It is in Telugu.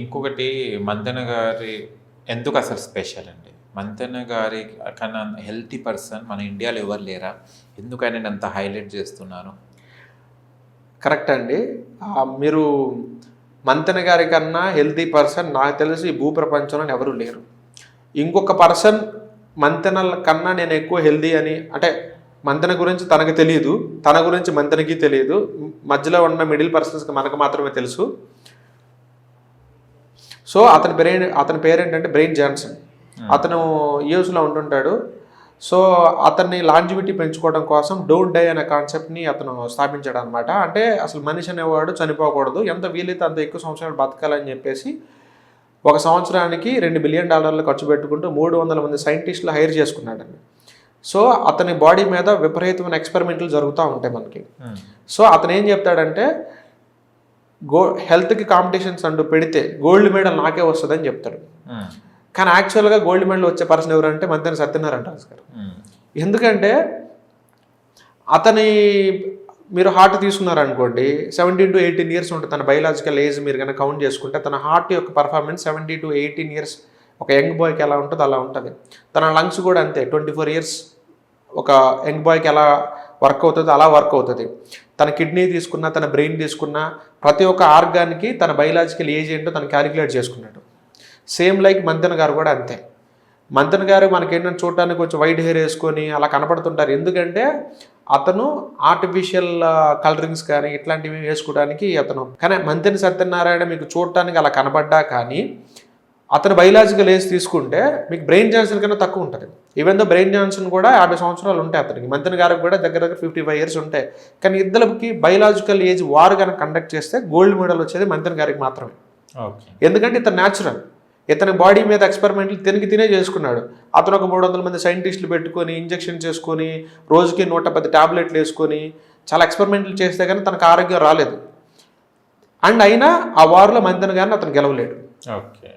ఇంకొకటి మంతెన గారి ఎందుకు అసలు స్పెషల్ అండి? మంతెన గారి కన్నా హెల్తీ పర్సన్ మన ఇండియాలో ఎవరు లేరా? ఎందుకు ఆయన అంత హైలైట్ చేస్తున్నారు కరెక్ట్ అండి. మీరు మంతెన గారి కన్నా హెల్తీ పర్సన్ నాకు తెలిసి ఈ భూ ప్రపంచంలో ఎవరు లేరు. ఇంకొక పర్సన్ మంతెన కన్నా నేను ఎక్కువ హెల్దీ అని అంటే మంతెన గురించి తనకు తెలియదు తన గురించి మంతెనకి తెలియదు మధ్యలో ఉన్న మిడిల్ పర్సన్స్కి మనకు మాత్రమే తెలుసు. సో అతని బ్రెయిన్ అతని పేరు ఏంటంటే బ్రెయిన్ జాన్సన్ అతను యూఎస్లో ఉంటుంటాడు సో అతన్ని లాంజివిటీ పెంచుకోవడం కోసం డోంట్ డై అనే కాన్సెప్ట్ని అతను స్థాపించాడు అనమాట అంటే అసలు మనిషి అనేవాడు చనిపోకూడదు. ఎంత వీలైతే అంత ఎక్కువ సంవత్సరాలు బతకాలని చెప్పేసి ఒక సంవత్సరానికి రెండు బిలియన్ డాలర్లు ఖర్చు పెట్టుకుంటూ మూడు వందల మంది సైంటిస్టులు హైర్ చేసుకున్నాడండి సో అతని బాడీ మీద విపరీతమైన ఎక్స్పెరిమెంట్లు జరుగుతూ ఉంటాయి మనకి. సో అతను ఏం చెప్తాడంటే గో హెల్త్కి కాంపిటీషన్స్ అంటూ పెడితే గోల్డ్ మెడల్ నాకే వస్తుందని చెప్తాడు. కానీ యాక్చువల్గా గోల్డ్ మెడల్ వచ్చే పర్సన్ ఎవరంటే మంతెన సత్యనారాయణ రాజు గారు. ఎందుకంటే అతని మీరు హార్ట్ తీసుకున్నారనుకోండి సెవెంటీన్ టు ఎయిటీన్ ఇయర్స్ ఉంటుంది తన బయలాజికల్ ఏజ్ మీరు కనుక కౌంట్ చేసుకుంటే తన హార్ట్ యొక్క performance seventy to eighteen years ఒక యంగ్ బాయ్కి ఎలా ఉంటుందో అలా ఉంటుంది. తన లంగ్స్ కూడా అంతే ట్వంటీ ఫోర్ ఇయర్స్ ఒక యంగ్ బాయ్కి ఎలా వర్క్ అవుతుంది అలా వర్క్ అవుతుంది. తన కిడ్నీ తీసుకున్నా తన బ్రెయిన్ తీసుకున్నా ప్రతి ఒక్క ఆర్గాన్కి తన బయలాజికల్ ఏజ్ ఏంటో తను క్యాలిక్యులేట్ చేసుకున్నాడు. సేమ్ లైక్ మంతెన గారు కూడా అంతే. మంతెన గారు మనకేంటంటే చూడటానికి కొంచెం వైట్ హెయిర్ వేసుకొని అలా కనపడుతుంటారు ఎందుకంటే అతను ఆర్టిఫిషియల్ కలరింగ్స్ కానీ ఇట్లాంటివి వేసుకోవడానికి అతను కానీ మంతెన సత్యనారాయణ మీకు చూడటానికి అలా కనపడ్డా కానీ అతను బయలాజికల్ ఏజ్ తీసుకుంటే మీకు బ్రెయిన్ జాన్సన్ కన్నా తక్కువ ఉంటుంది. ఈవెన్ దో బ్రెయిన్ జాన్సన్ కూడా యాభై సంవత్సరాలు ఉంటాయి అతనికి. మంతెన గారికి కూడా దగ్గర దగ్గర ఫిఫ్టీ ఫైవ్ ఇయర్స్ ఉంటాయి. కానీ ఇద్దరికి బయలాజికల్ ఏజ్ వార్ కనుక కండక్ట్ చేస్తే గోల్డ్ మెడల్ వచ్చేది మంతెన గారికి మాత్రమే. ఓకే ఎందుకంటే ఇతను న్యాచురల్ ఇతని బాడీ మీద ఎక్స్పెరిమెంట్లు తిరిగి తినే చేసుకున్నాడు. అతను ఒక మూడు వందల మంది సైంటిస్టులు పెట్టుకొని ఇంజెక్షన్ చేసుకొని రోజుకి నూట పది టాబ్లెట్లు వేసుకొని చాలా ఎక్స్పెరిమెంట్లు చేస్తే కానీ తనకు ఆరోగ్యం రాలేదు. అండ్ అయినా ఆ వార్లో మంతెన గారిని అతను గెలవలేడు. ఓకే